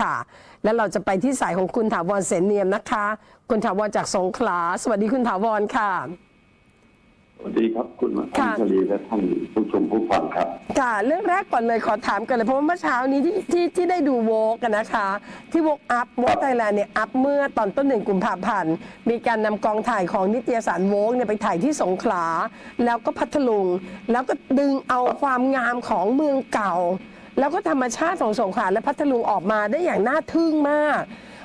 ค่ะ แล้วเราจะไปที่สายของคุณถาวรเสนเนียมนะคะ คุณถาวรจากสงขลา สวัสดีคุณถาวรค่ะ สวัสดีครับคุณค่ะอัญชลีและท่านผู้ชมผู้ฟังครับ ค่ะ เรื่องแรกก่อนเลยขอถามกันเลยเพราะว่าเมื่อเช้านี้ที่ที่ที่ได้ดูโวกันนะคะ ที่วกอัพวกไทยแลนด์เนี่ยอัพเมื่อตอนต้นหนึ่งกุมภาพันธ์มีการนำกองถ่ายของนิตยสารโวกเนี่ยไปถ่ายที่สงขลา แล้วก็พัทลุง แล้วก็ดึงเอาความงามของเมืองเก่า แล้วก็ธรรมชาติของสงขลาและพัทลุงออกมาได้อย่างน่าทึ่งมาก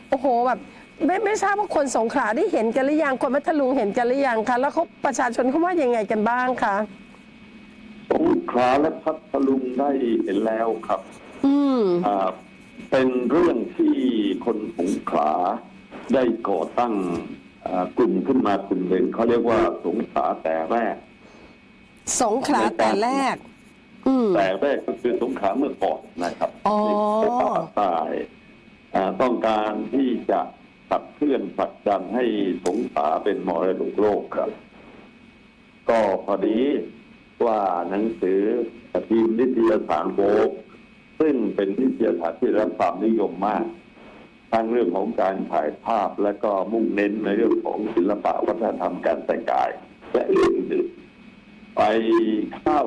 โอ้โหแบบไม่ไม่ทราบว่าคนสงขลาได้เห็นกันหรือยังคนพัทลุงเห็นกันหรือยังคะแล้วเขาประชาชนเขาว่ายังไงกันบ้างคะสงขลาและพัทลุงได้เห็นแล้วครับ อืมอ่าเป็นเรื่องที่คนสงขลาได้ก่อตั้งอ่ากลุ่มขึ้นมากลุ่มหนึ่งเขาเรียกว่าสงขลาแต่แรก สงขลาแต่แรกอืม แต่แรกก็คือสงขลาเมื่อก่อนนะครับอ๋อในภาคใต้อ่าต้องการที่จะขับเคลื่อนผลักดันให้สงขลาเป็นมรดกโลกครับ ก็พอดีว่าหนังสือทีมนิตยสารโบกซึ่งเป็นนิตยสารที่ได้รับความนิยมมากทั้งเรื่องของการถ่ายภาพและก็มุ่งเน้นในเรื่องของศิลปะวัฒนธรรมการแต่งกาย และอื่นๆไปเข้า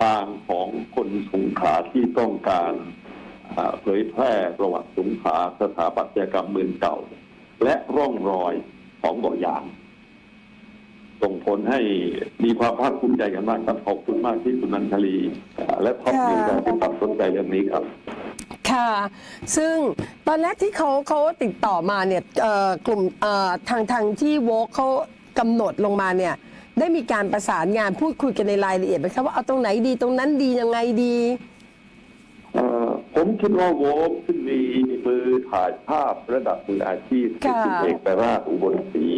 ทางของคนสงขาที่ต้องการเผยแพร่ประวัติสงขาสถาปัตยกรรมเมืองเก่า และร่องรอยของเกาะยางส่งผลให้มีความภาคภูมิใจกันมากครับขอบคุณมากที่คุณนันทลี และท็อปค่ะนิวที่ตัดสนใจเรื่องนี้ครับค่ะ ซึ่งตอนแรกที่เขาเขาติดต่อมาเนี่ยกลุ่มทางทางที่โวกเขากำหนดลงมาเนี่ย ได้มีการประสานงานพูดคุยกันในรายละเอียดไหมครับว่าเอาตรงไหนดีตรงนั้นดียังไงดี เอ่อผมคิดว่าโวกซึ่งมีมือถ่ายภาพระดับมืออาชีพคือค่ะ คุณเอกราชอุบลศรี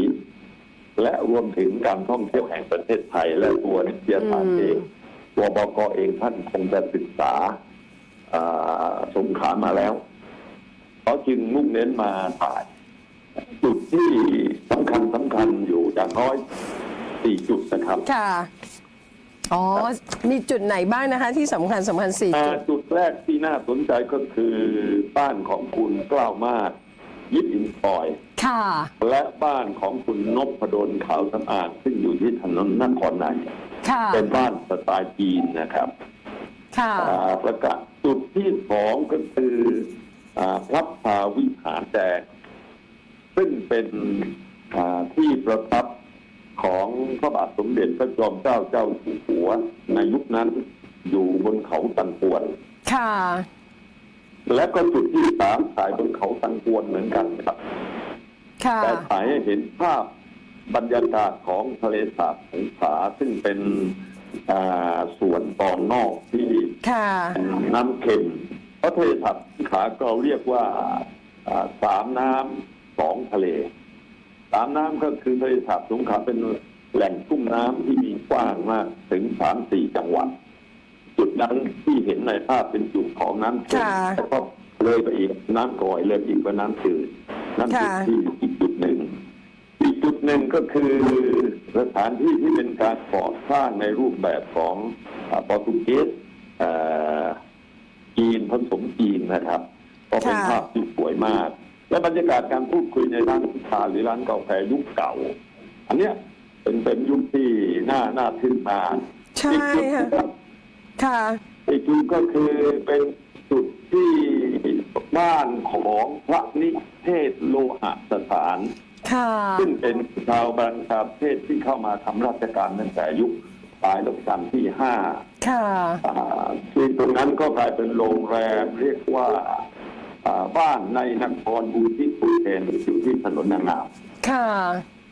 และรวมถึงการท่องเที่ยวแห่งประเทศไทย และตัวนิตยสารเองตัวบกเองท่านคงจะศึกษาอ่าสงขลามาแล้วเขาจึงมุ่งเน้นมาถ่าย จุดที่สำคัญสำคัญอยู่อย่างน้อย สี่จุดนะครับค่ะ อ๋อ มีจุดไหนบ้างนะคะที่สำคัญสำคัญสี่อ่าจุด จุดแรกที่น่าสนใจก็คือบ้านของคุณกล้าวมาก ยิบอินทอย ค่ะ และบ้านของคุณนพดลขาวสำอางซึ่งอยู่ที่ถนนนครนายกค่ะ เป็นบ้านสไตล์จีนนะครับค่ะ อ่าประกาศจุดที่สองก็คืออ่าพระพาวิหารแดงซึ่งเป็นอ่าที่ประทับ ของพระบาทสมเด็จพระจอมเกล้าเจ้าอยู่หัว ในยุคนั้นอยู่บนเขาตันปวน ค่ะ และก็จุดที่สามถ่ายบนเขาตันปวนเหมือนกันครับค่ะแต่ถ่ายให้เห็นภาพบรรยากาศของทะเลสาบสงขลาซึ่งเป็นอ่าส่วนตอนนอกที่ค่ะน้ำเค็มเพราะทะเลสาบสงขลาเราเรียกว่าอ่าสามน้ำสองทะเล สามน้ำก็คือทะเลสาบสงขลาเป็นแหล่งชุ่มน้ำที่มีกว้างมากถึงสามสี่จังหวัด จุดนั้นที่เห็นในภาพเป็นจุดของน้ำเค็มค่ะแล้วก็เลยไปอีกน้ำกร่อยเลยไปอีกว่าน้ำจืดน้ำจืดค่ะที่อีกจุดหนึ่งอีกจุดหนึ่งก็คือสถานที่ที่เป็นการก่อสร้างในรูปแบบของอาโปรตุเกสเอ่อจีนผสมจีนนะครับ ก็เป็นค่ะภาพที่สวยมาก และบรรยากาศการพูดคุยในร้านชาหรือร้านกาแฟยุคเก่า อันเนี้ยเป็นเป็นยุคที่น่าน่าทึ่งมากใช่อีกจุดหค่ะนึ่งครับค่ะอีกจุดก็คือเป็นจุดที่บ้านของพระนิเทศโลหะสถาน ค่ะซึ่งเป็นชาวบรังคาประเทศที่เข้ามาทำราชการตั้งแต่ยุคปลายรัชกาลที่ห้าค่ะอ่าซึ่งตรงนั้นก็กลายเป็นโรงแรมเรียกว่าอ่า บ้านในนครบูทิปุเทนอยู่ที่ถนนนางงามค่ะ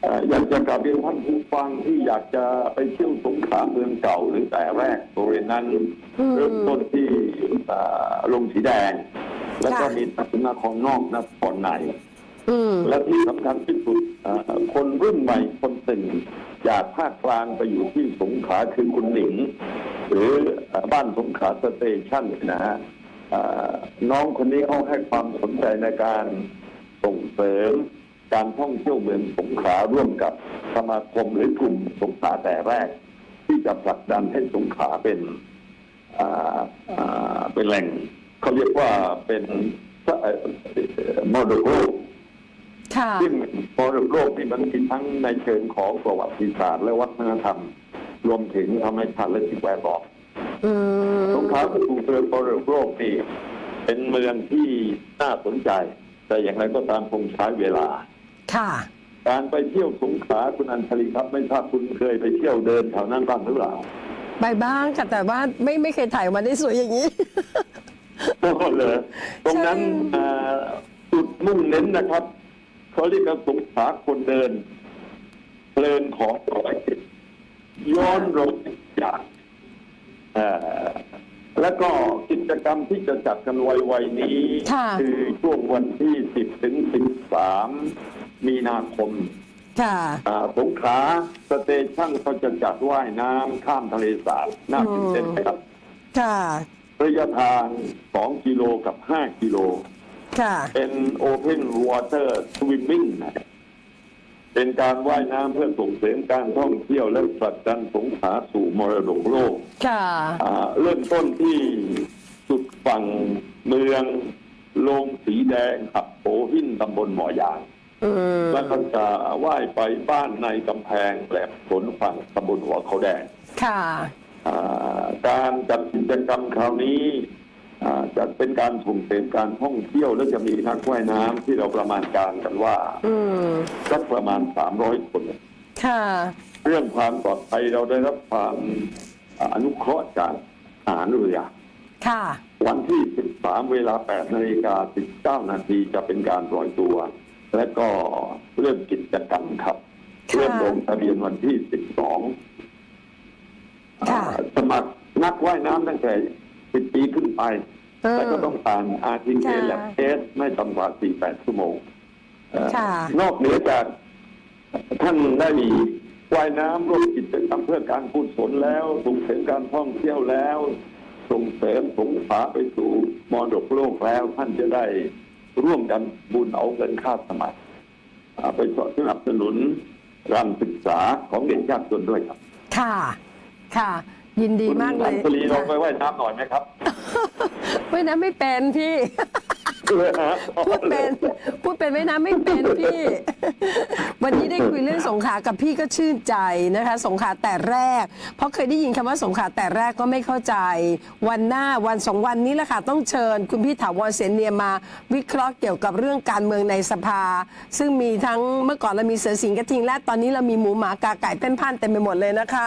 เอ่ออยากจะกลับเรียนท่านผู้ฟังที่อยากจะไปเที่ยวสงขลาเมืองเก่าหรือแต่แรกบริเวณนั้นอืมเริ่มต้นที่อ่าลงสีแดง แล้วก็ค่ะมีนครนอกนครในอืมและที่สำคัญที่สุดเอ่อคนรุ่นใหม่คนหนึ่งจากภาคกลางไปอยู่ที่สงขลาคือคุณหนิง หรือเอ่อบ้านสงขลาสเตชันนะฮะเอ่อ น้องคนนี้เขาให้ความสนใจในการส่งเสริมการท่องเที่ยวเมืองสงขลาร่วมกับสมาคมหรือกลุ่มสงขลาแต่แรก ที่จะผลักดันให้สงขลาเป็นอ่าอ่าเป็นแหล่งเขาเรียกว่าเป็นเอ่อมรดกโลกค่ะซึ่งมรดกโลกที่มันมีทั้งในเชิงของประวัติศาสตร์และวัฒนธรรม รวมถึงธรรมชาติและสิ่งแวดล้อมอื มสงขลาก็ถูกเมืองมรดกโลกนี่เป็นเมืองที่น่าสนใจ แต่อย่างไรก็ตามคงใช้เวลา ค่ะ การไปเที่ยวสงขลาคุณอัญชลีครับ ไม่ทราบคุณเคยไปเที่ยวเดินแถวนั้นบ้างหรือเปล่าไปบ้างค่ะแต่ว่าไม่ไม่เคยถ่ายออกมาได้สวยอย่างนี้โอ้เลยตรงนั้นใช่อ่าจุดมุ่งเน้นนะครับเขาเรียกว่าสงขลาคนเดินเพลินของประวัติย้อนรอยอย่างเอ่อ แล้วก็กิจกรรมที่จะจัดกันไวๆนี้ ค่ะอช่วงวันที่ 10 ถึง 13 มีนาคมค่ะ อ่าสงขลาสเตชั่นเขาจะจัดว่ายน้ำข้ามทะเลสาบน่าตื่นเต้นไหมครับค่ะ ระยะทาง 2 กิโลกับ 5 กิโล ค่ะ เป็นโอเพนวอเตอร์สวิมมิ่งนะครับ เป็นการว่ายน้ำเพื่อส่งเสริมการท่องเที่ยวและผลักดันสงขลาสู่มรดกโลกค่ะ อ่าเริ่มต้นที่สุดฝั่งเมืองโลงสีแดงขับโผหินตำบลหมอยาง อืม แล้วก็จะว่ายไปบ้านในกำแพงแหลมฝนฝั่งตำบลหัวเขาแดงค่ะ อ่าการจัดกิจกรรมคราวนี้อ่า จะเป็นการส่งเสริมการท่องเที่ยวและจะมีนักว่ายน้ำที่เราประมาณการกันว่าอืมสักประมาณ 300 คน ค่ะ เรื่องความปลอดภัยเราได้รับความอ่าอนุเคราะห์จากทหารเรือ ค่ะ วันที่ 13 เวลา 8 นาฬิกา 19 นาทีจะเป็นการปล่อยตัว และก็เริ่มกิจกรรมครับค่ะเริ่มลงทะเบียนวันที่ 12ค่ะ อ่าสมัครนักว่ายน้ำตั้งแต่ 10ปีขึ้นไป เออ แต่ก็ต้องผ่านอาทีเคค่ะแลบเทสไม่ต่ำกว่า48ชั่วโมงเอ่อค่ะ นอกเหนือจากท่านได้ว่ายน้ำร่วมกิจกรรมเพื่อการกุศลแล้วส่งเสริมการท่องเที่ยวแล้ว ส่งเสริมสงขลาไปสู่มรดกโลกแล้ว ท่านจะได้ร่วมกันบุญเอาเงินค่าสมัครอ่าไปสนับสนุนการศึกษาของเด็กยากจนด้วยครับ ค่ะ ค่ะ ยินดีมากเลคุณยอัญชลีลองไปว่ายน้ำหน่อยไหมครับว่ายน้ำไม่เป็นพี่เลยฮะพูดเป็นพูดเป็นว่ายน้ำไม่เป็นพี่ วันนี้ได้คุยเรื่องสงขลากับพี่ก็ชื่นใจนะคะ สงขลาแต่แรก เพราะเคยได้ยินคำว่าสงขลาแต่แรกก็ไม่เข้าใจ วันหน้าวันสองวันนี้แหละค่ะต้องเชิญ คุณพี่ถาวรเสนเนียมมาวิเคราะห์เกี่ยวกับเรื่องการเมืองในสภา ซึ่งมีทั้งเมื่อก่อนเรามีเสือสิงห์กระทิง และตอนนี้เรามีหมูหมากาไก่เป็นพันเต็มไปหมดเลยนะคะ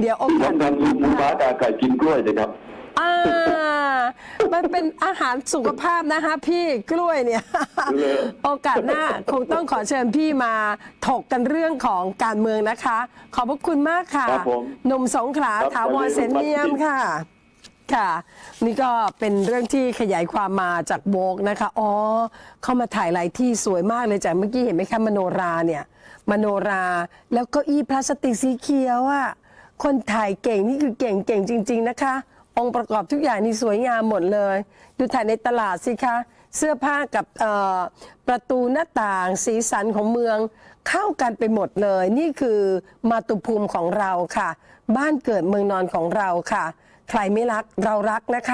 เดี๋ยวโอกาส สำคัญคือหมูหมากาไก่กินกล้วยนะครับ อ่า มันเป็นอาหารสุขภาพนะคะพี่กล้วยเนี่ยเลยโอกาสหน้าคงต้องขอเชิญพี่มาถกกันเรื่องของการเมืองนะคะ ขอบพระคุณมากค่ะ ครับผมหนุ่มสงขลาครับถาวรเสนเนียมค่ะ ค่ะ นี่ก็เป็นเรื่องที่ขยายความมาจากโบกนะคะ อ๋อ เข้ามาถ่ายหลายที่สวยมากเลยจากเมื่อกี้เห็นไหมคะมโนราเนี่ย มโนราแล้วเก็อีพลาสติกสีเขียวอะคนถ่ายเก่งนี่คือเก่งเก่งจริง ๆ นะคะ องค์ประกอบทุกอย่างนี่สวยงามหมดเลย ดูถ่ายในตลาดสิคะ เสื้อผ้ากับประตูหน้าต่างสีสันของเมืองเข้ากันไปหมดเลย นี่คือมาตุภูมิของเราค่ะ บ้านเกิดเมืองนอนของเราค่ะ ใครไม่รักเรารักนะคะ